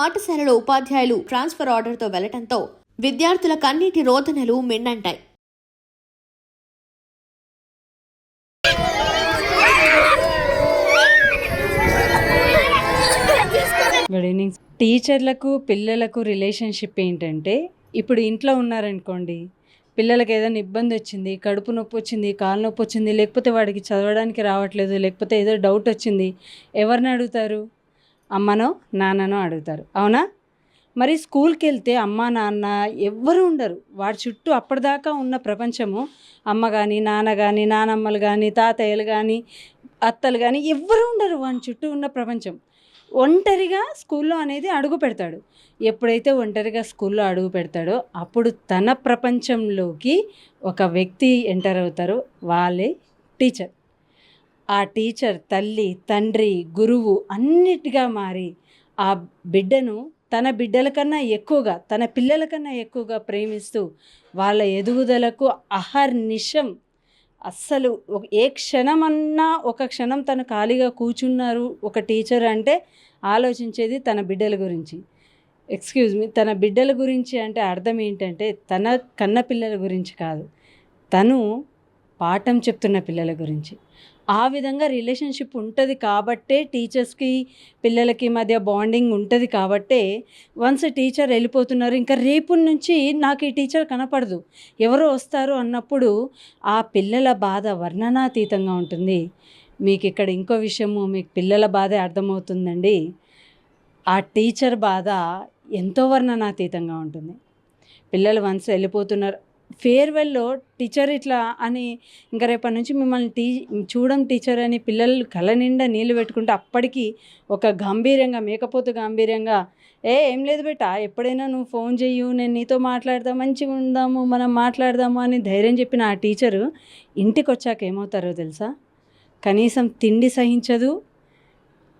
పాఠశాలలో ఉపాధ్యాయులు ట్రాన్స్ఫర్ ఆర్డర్తో వెళ్ళటంతో విద్యార్థుల కన్నీటి రోదనలు మిన్నంటాయి. గుడ్ ఈవినింగ్ టీచర్లకు పిల్లలకు రిలేషన్షిప్ ఏంటంటే ఇప్పుడు ఇంట్లో ఉన్నారనుకోండి పిల్లలకి ఏదైనా ఇబ్బంది వచ్చింది కడుపు నొప్పి వచ్చింది కాలు నొప్పి వచ్చింది లేకపోతే వాడికి చదవడానికి రావట్లేదు లేకపోతే ఏదో డౌట్ వచ్చింది ఎవరిని అడుగుతారు? అమ్మనో నాన్ననో అడుగుతారు. అవునా? మరి స్కూల్కి వెళ్తే అమ్మ నాన్న ఎవ్వరు ఉండరు. వాడి చుట్టూ అప్పటిదాకా ఉన్న ప్రపంచము అమ్మ కానీ నాన్న కానీ నానమ్మలు కానీ తాతయ్యలు కానీ అత్తలు కానీ ఎవ్వరు ఉండరు వాడి చుట్టూ ఉన్న ప్రపంచం. ఒంటరిగా స్కూల్లో అనేది అడుగు పెడతాడు. ఎప్పుడైతే ఒంటరిగా స్కూల్లో అడుగు పెడతాడో అప్పుడు తన ప్రపంచంలోకి ఒక వ్యక్తి ఎంటర్ అవుతారో. వాళ్ళే టీచర్. ఆ టీచర్ తల్లి తండ్రి గురువు అన్నిటిగా మారి ఆ బిడ్డను తన బిడ్డల కన్నా ఎక్కువగా తన పిల్లల కన్నా ఎక్కువగా ప్రేమిస్తూ వాళ్ళ ఎదుగుదలకు అహర్నిశం. అస్సలు ఏ క్షణమన్నా ఒక క్షణం తను ఖాళీగా కూర్చున్నారు ఒక టీచర్ అంటే ఆలోచించేది తన బిడ్డల గురించి. ఎక్స్క్యూజ్ మీ తన బిడ్డల గురించి అంటే అర్థం ఏంటంటే తన కన్న పిల్లల గురించి కాదు. తను పాఠం చెప్తున్న పిల్లల గురించి. ఆ విధంగా రిలేషన్షిప్ ఉంటుంది కాబట్టే టీచర్స్కి పిల్లలకి మధ్య బాండింగ్ ఉంటుంది కాబట్టే వన్స్ టీచర్ వెళ్ళిపోతున్నారు ఇంకా రేపు నుంచి నాకు ఈ టీచర్ కనపడదు. ఎవరు వస్తారు అన్నప్పుడు ఆ పిల్లల బాధ వర్ణనాతీతంగా ఉంటుంది. మీకు ఇక్కడ ఇంకో విషయము మీకు పిల్లల బాధే అర్థమవుతుందండి. ఆ టీచర్ బాధ ఎంతో వర్ణనాతీతంగా ఉంటుంది. పిల్లలు వన్స్ వెళ్ళిపోతున్నారు ఫేర్వెల్లో టీచర్ ఇట్లా అని ఇంకా రేపటి నుంచి మిమ్మల్ని టీ చూడం టీచర్ అని పిల్లలు కళ్ళ నిండా నీళ్ళు పెట్టుకుంటే అప్పటికి ఒక గంభీరంగా మేకపోతు గంభీరంగా ఏ ఏం లేదు బేట ఎప్పుడైనా నువ్వు ఫోన్ చెయ్యు నేను నీతో మాట్లాడదాం మంచిగా ఉందాము మనం మాట్లాడదాము అని ధైర్యం చెప్పిన ఆ టీచరు ఇంటికి వచ్చాక ఏమవుతారో తెలుసా? కనీసం తిండి సహించదు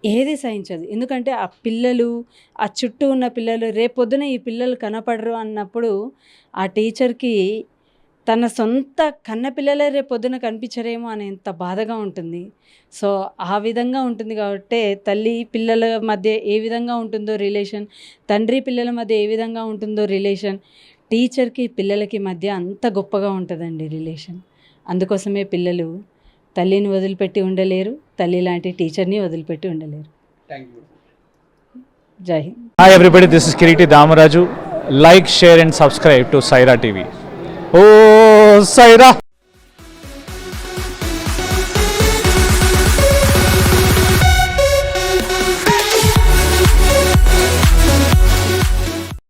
ఏది సహించదు. ఎందుకంటే ఆ పిల్లలు ఆ చుట్టూ ఉన్న పిల్లలు రేపొద్దున ఈ పిల్లలు కనపడరు అన్నప్పుడు ఆ టీచర్కి తన సొంత కన్న పిల్లలే రేపొద్దున కనిపించరేమో అనేంత బాధగా ఉంటుంది. సో ఆ విధంగా ఉంటుంది కాబట్టి తల్లి పిల్లల మధ్య ఏ విధంగా ఉంటుందో రిలేషన్ తండ్రి పిల్లల మధ్య ఏ విధంగా ఉంటుందో రిలేషన్ టీచర్కి పిల్లలకి మధ్య అంత గొప్పగా ఉంటుందండి రిలేషన్. అందుకోసమే పిల్లలు తల్లిని వదిలిపెట్టి ఉండలేరు తల్లి లాంటి టీచర్ని వదిలిపెట్టి ఉండలేరు. జై Hind. Hi everybody this is Kireeti Damaraju like share and subscribe to Saira TV oh Saira